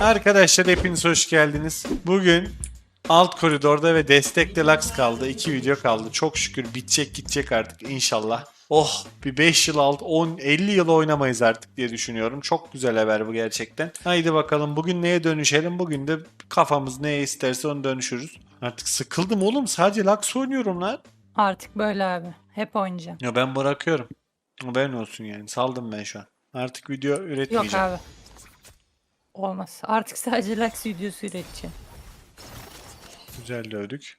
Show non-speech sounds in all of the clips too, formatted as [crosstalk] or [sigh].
Arkadaşlar hepiniz hoş geldiniz. Bugün alt koridorda ve destek deluxe kaldı. İki video kaldı. Çok şükür bitecek gidecek artık inşallah. Oh bir 5 yıl alt 10 50 yıl oynamayız artık diye düşünüyorum. Çok güzel haber bu gerçekten. Haydi bakalım bugün neye dönüşelim? Bugün de kafamız neye isterse onu dönüşürüz. Artık sıkıldım oğlum. Sadece Lux oynuyorum lan. Artık böyle abi. Hep oynayacağım. Ya ben bırakıyorum. Haberin olsun yani. Saldım ben şu an. Artık video Yok üretmeyeceğim. abi. Olmaz. Artık sadece Lux videosu üreteceğim. Güzel dövdük.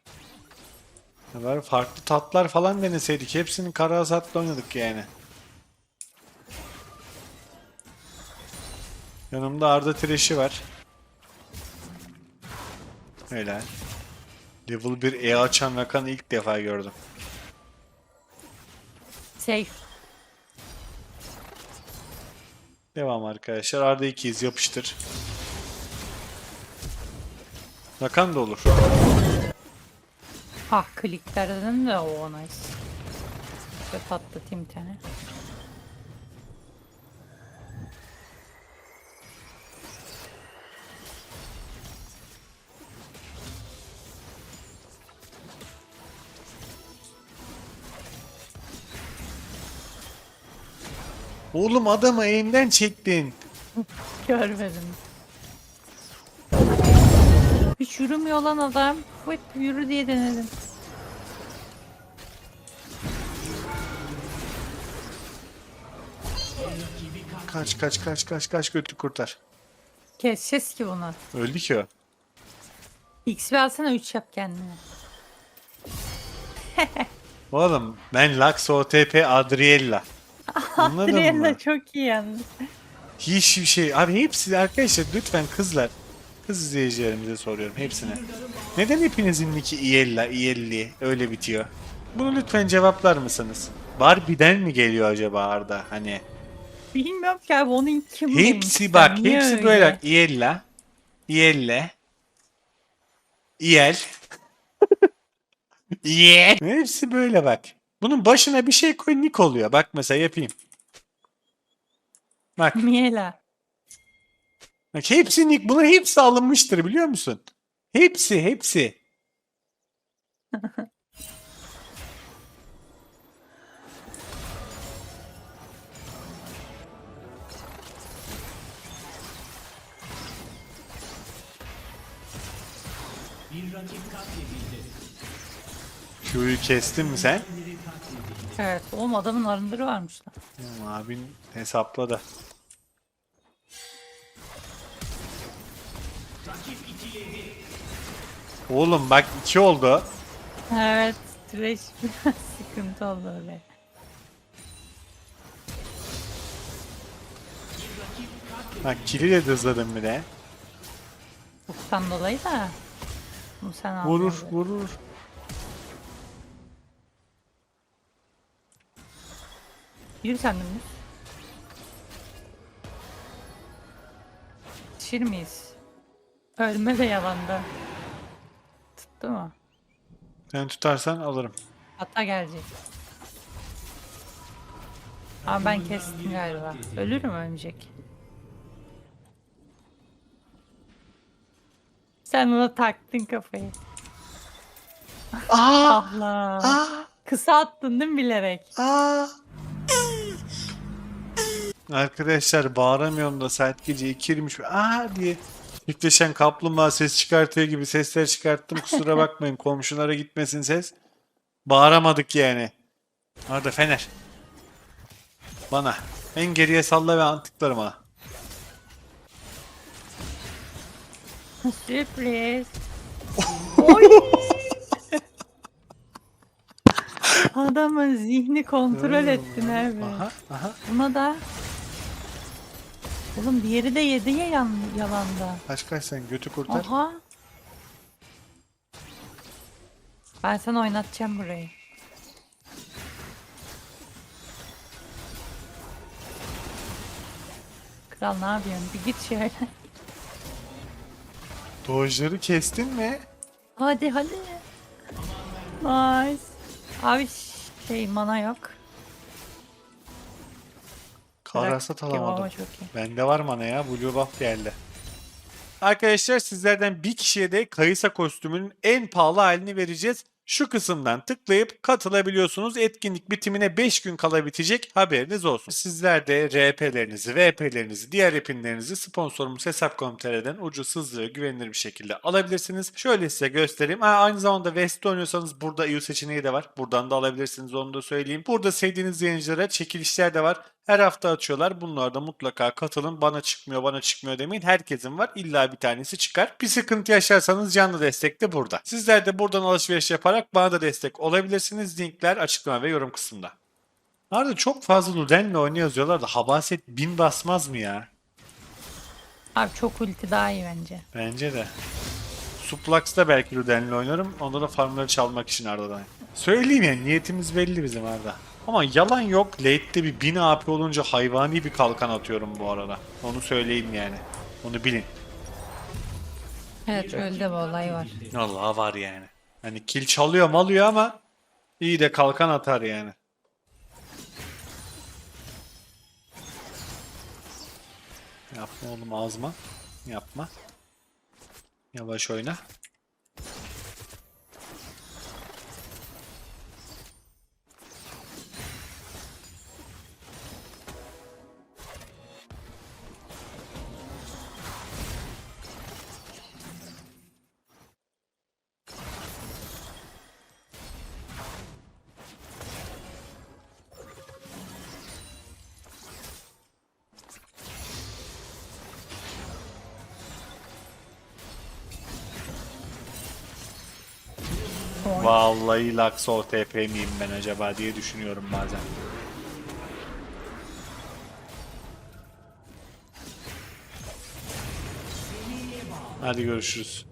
Ne var? Farklı tatlar falan deneseydik. Hepsini kara hasatla oynadık yani. Yanımda Arda Tireş'i var. Helal. Level 1 E açan Rakan'ı ilk defa gördüm. Safe. Devam arkadaşlar. Arda 2'yiz yapıştır. Rakan da olur. Ah kliklerden de o nice. Şöyle patlatayım bir tane. Oğlum adamı eğimden çektin. Görmedim. Hiç yürümüyor lan adam. Hep yürü diye denedim. Kaç kaç kaç kaç kaç götü kurtar. Keseceğiz ki bunu. Öldü ki o. XP alsana 3 yap kendine. Oğlum ben Lux OTP Adriella. [laughs] Anladın mı? Adriana çok iyi yalnız. Hiçbir şey. Abi hepsi arkadaşlar lütfen kızlar. Kız izleyicilerimize soruyorum hepsine. Neden hepinizin nicki Iella, Ielli öyle bitiyor? Bunu lütfen cevaplar mısınız? Barbie'den mi geliyor acaba Arda? Hani Bilmiyorum ki abi onun kim hepsi bak hepsi böyle bak. Iella, Ielle, Iel, [laughs] Iel. Hepsi böyle bak. Bunun başına bir şey koy nick oluyor. Bak mesela yapayım. Bak. Miela. Bak hepsi nick. Bunun hepsi alınmıştır biliyor musun? Hepsi hepsi. Q'yu kestin mi sen? Evet oğlum adamın arındırı varmış lan. Tamam, abin hesapla da. Oğlum bak iki oldu. Evet trash biraz [laughs] sıkıntı oldu öyle. Bak kili de hızladım bir de. Ufuktan dolayı da. Bunu sen al. Vurur vurur. Yürü sen dümdüz. Yetişir miyiz? Ölme de yalanda. Tuttu mu? Sen tutarsan alırım. Hatta gelecek. Ama ben kestim galiba. Ölürüm ölmeyecek. Sen ona taktın kafayı. Aa! Allah. Aa! Kısa attın değil mi bilerek? Aa! Arkadaşlar bağıramıyorum da saat gece 2'ymiş. Aa diye çiftleşen kaplumbağa ses çıkartıyor gibi sesler çıkarttım. Kusura [laughs] bakmayın komşulara gitmesin ses. Bağıramadık yani. Arada Fener. Bana. En geriye salla ve antıklarım ona. [laughs] Sürpriz. Oy. [laughs] Adamın zihni kontrol ettin abi. Aha aha. Buna da Oğlum diğeri de yedi ya yan, yalanda. Kaç kaç sen götü kurtar. Aha. Ben sana oynatacağım burayı. Kral ne yapıyorsun? Bir git şöyle. Dojları kestin mi? Hadi hadi. Nice. Abi şey mana yok. Karasat alamadım. Bende var mana ya. Blue buff geldi. Arkadaşlar sizlerden bir kişiye de Kayısa kostümünün en pahalı halini vereceğiz. Şu kısımdan tıklayıp katılabiliyorsunuz. Etkinlik bitimine 5 gün kala bitecek. Haberiniz olsun. Sizler de RP'lerinizi, VP'lerinizi, diğer epinlerinizi sponsorumuz Hesap.com.tr'den ucuz, hızlı ve güvenilir bir şekilde alabilirsiniz. Şöyle size göstereyim. Ha, aynı zamanda West'te oynuyorsanız burada EU seçeneği de var. Buradan da alabilirsiniz onu da söyleyeyim. Burada sevdiğiniz yayıncılara çekilişler de var. Her hafta açıyorlar. Bunlarda mutlaka katılın. Bana çıkmıyor, bana çıkmıyor demeyin. Herkesin var. İlla bir tanesi çıkar. Bir sıkıntı yaşarsanız canlı destek de burada. Sizler de buradan alışveriş yaparak bana da destek olabilirsiniz. Linkler açıklama ve yorum kısmında. Arada çok fazla Luden'le oynuyoruz diyorlar da Habaset bin basmaz mı ya? Abi çok ulti daha iyi bence. Bence de. Suplax'ta belki Luden'le oynarım. Onda da farmları çalmak için Arda'dan. Söyleyeyim yani niyetimiz belli bizim Arda. Ama yalan yok. Late'de bir 1000 AP olunca hayvani bir kalkan atıyorum bu arada. Onu söyleyeyim yani. Onu bilin. Evet öyle de bir olay var. Allah var yani. Hani kill çalıyor malıyor ama iyi de kalkan atar yani. Yapma oğlum ağzıma. Yapma. Yavaş oyna. Vallahi Laxo TP miyim ben acaba diye düşünüyorum bazen. Hadi görüşürüz.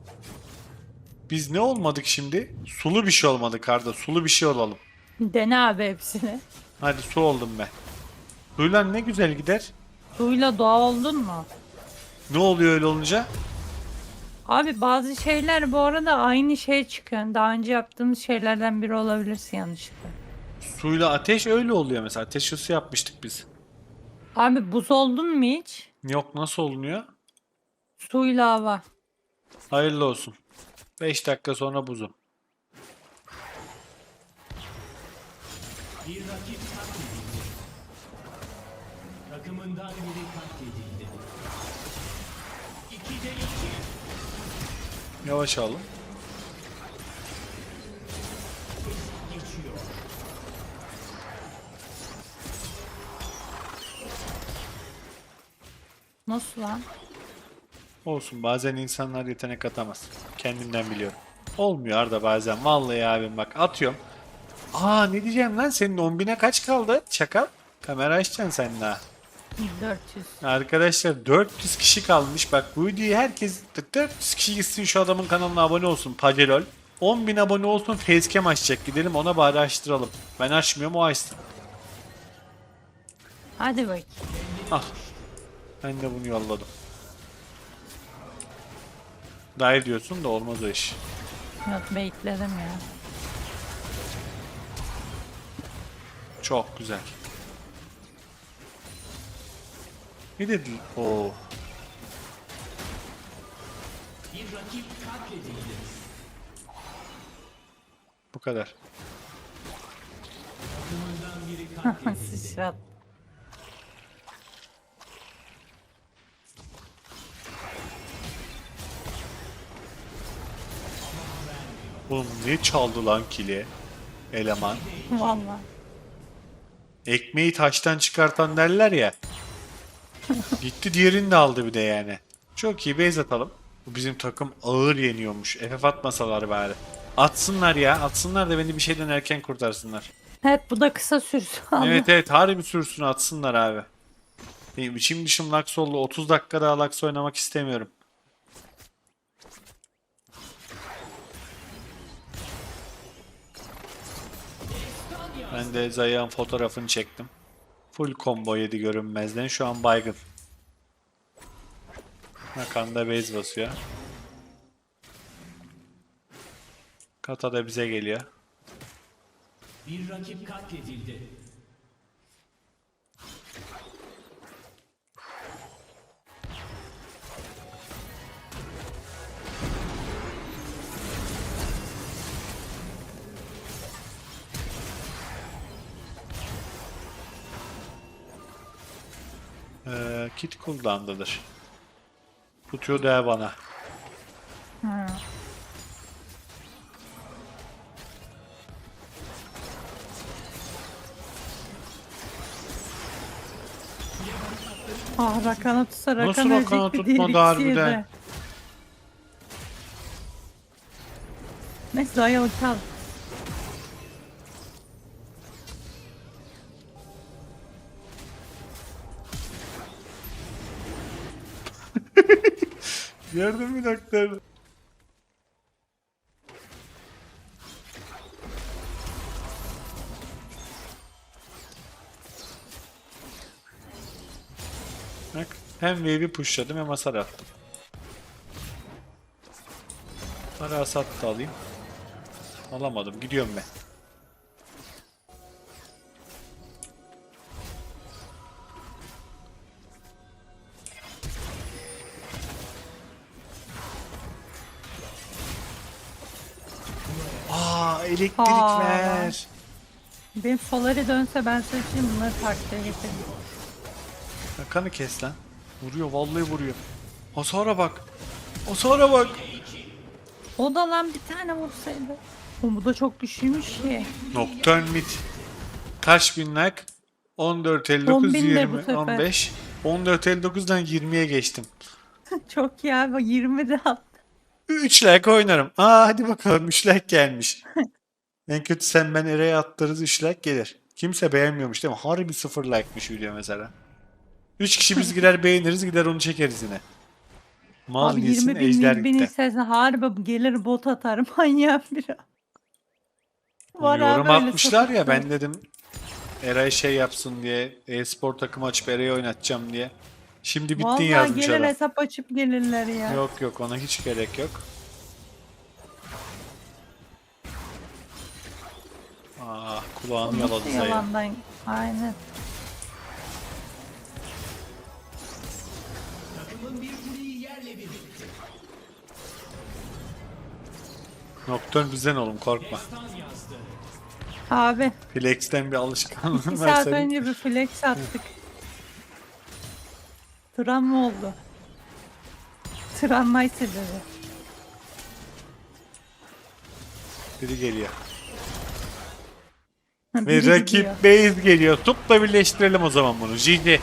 Biz ne olmadık şimdi? Sulu bir şey olmadık Arda. Sulu bir şey olalım. Dene abi hepsini. Hadi su oldum ben. Suyla ne güzel gider. Suyla doğa oldun mu? Ne oluyor öyle olunca? Abi bazı şeyler bu arada aynı şey çıkıyor. Daha önce yaptığımız şeylerden biri olabilirsin yanlışlıkla. Suyla ateş öyle oluyor mesela. Ateş ısı yapmıştık biz. Abi buz oldun mu hiç? Yok nasıl olunuyor? Suyla hava. Hayırlı olsun. 5 dakika sonra buzum. Takımından biri katledildi. İkide iki Yavaş alın. Nasıl lan? Olsun bazen insanlar yetenek atamaz. Kendimden biliyorum. Olmuyor Arda bazen. Vallahi abim bak atıyorum. Aa ne diyeceğim lan senin 10.000'e kaç kaldı? Çakal. Kamera açacaksın sen daha. 400. Arkadaşlar 400 kişi kalmış. Bak bu videoyu herkes 400 kişi gitsin şu adamın kanalına abone olsun. Pagelol. 10.000 abone olsun facecam açacak. Gidelim ona bari açtıralım. Ben açmıyorum o açsın. Hadi bak. Al. Ben de bunu yolladım. Dive diyorsun da olmaz o iş. Yok bekledim ya. Çok güzel. Ne dedi? Oo. Bu kadar. Sıçrat. Oğlum ne çaldı lan kili? Eleman. Valla. Ekmeği taştan çıkartan derler ya. Gitti diğerini de aldı bir de yani. Çok iyi base atalım. Bu bizim takım ağır yeniyormuş. FF atmasalar bari. Atsınlar ya. Atsınlar da beni bir şeyden erken kurtarsınlar. Evet bu da kısa sürsün. [laughs] Evet evet harbi sürsün atsınlar abi. Benim içim dışım Lux oldu. 30 dakika daha Lux oynamak istemiyorum. Ben de Zayyan fotoğrafını çektim. Full combo yedi görünmezden. Şu an baygın. Nakanda base basıyor. Kata da bize geliyor. Bir rakip katledildi. Kit cooldown'dadır. Tutuyor der bana. Ha. Ah Rakan'a tutsa Rakan Nasıl Rakan'a tutmadı diğer harbiden? Neyse Zaya ulti Yardım bir dakika. Bak hem wave'i pushladım hem hasar attım. Para hasat da alayım. Alamadım. Gidiyorum ben. Aa elektrik Aa. ver. Benim Solari dönse ben seçeyim bunları taktiğe getireyim. Kanı kes lan. Vuruyor vallahi vuruyor. Hasara bak. Hasara bak. O da lan bir tane vursaydı. O bu da çok güçlüymüş ki. Nocturne mid. Kaç bin like? 14 59 10 bin de bu 20 sefer. 15. 14 59'dan 20'ye geçtim. [laughs] çok iyi abi 20 de attı. 3 like oynarım. Aa hadi bakalım 3 like gelmiş. [laughs] en kötü sen ben Eray'a attırırız 3 like gelir. Kimse beğenmiyormuş değil mi? Harbi 0 like'mış video mesela. 3 kişi biz [laughs] gider beğeniriz gider onu çekeriz yine. Mal Abi yesin 20 bin, ejder 20 bin gitti. istersen harbi gelir bot atar [laughs] manyak biri. Var Yorum öyle atmışlar ya ben dedim Eray şey yapsın diye e-spor takımı açıp Eray'ı oynatacağım diye. Şimdi bittin Vallahi yazmış gelir adam. hesap açıp gelirler ya. Yok yok ona hiç gerek yok. Kulağını yaladı Zaya. yalandan? Aynen. Bir bir. Nocturne bizden oğlum korkma. Abi Flex'ten bir bir alışkanlığın saat varsa. önce bir flex attık. Tran mı oldu? Tran nice dedi. Biri geliyor. Ve rakip base geliyor. Topla birleştirelim o zaman bunu. GG.